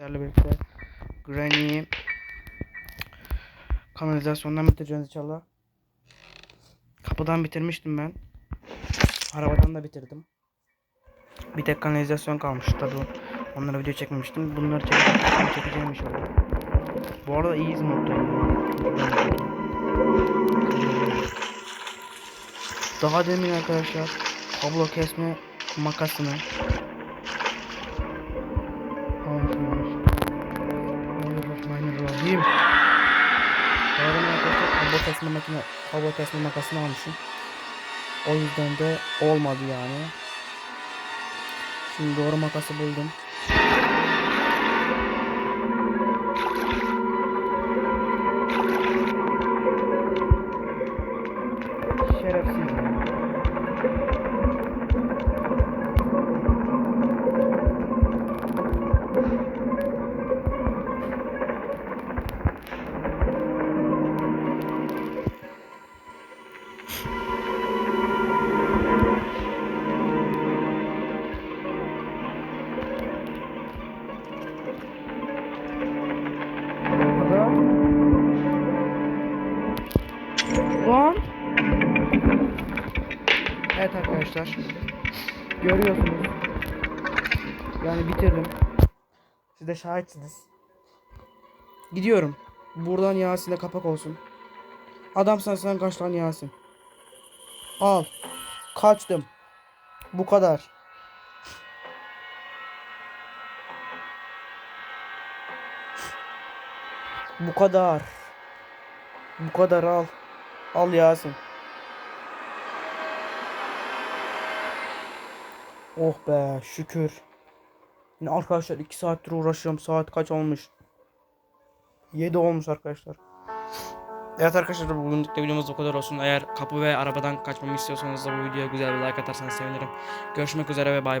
Sizlerle birlikte Granny kanalizasyondan bitireceğiz inşallah. Kapıdan bitirmiştim ben. Arabadan da bitirdim. Bir tek kanalizasyon kalmış tabi. Onlara video çekmemiştim. Bunları çekeceğim, çekeceğim inşallah. Bu arada iyiyiz moddayım. Daha demin arkadaşlar kablo kesme makasını Daha demin arkadaşlar kablo kesme makine kablo kesme makasını almışım. O yüzden de olmadı yani. Şimdi doğru makası buldum. Lan. Evet arkadaşlar. Görüyorsunuz. Yani bitirdim. Siz de şahitsiniz. Gidiyorum. Buradan Yasin'e kapak olsun. Adam sen kaç lan Yasin. Al. Kaçtım. Bu kadar. Bu kadar. Bu kadar al. Al Yasin. Oh be şükür. Yine arkadaşlar 2 saattir uğraşıyorum. Saat kaç olmuş? 7 olmuş arkadaşlar. Evet arkadaşlar bugünlük de videomuz bu kadar olsun. Eğer kapı ve arabadan kaçmamı istiyorsanız da bu videoya güzel bir like atarsanız sevinirim. Görüşmek üzere ve bay bay.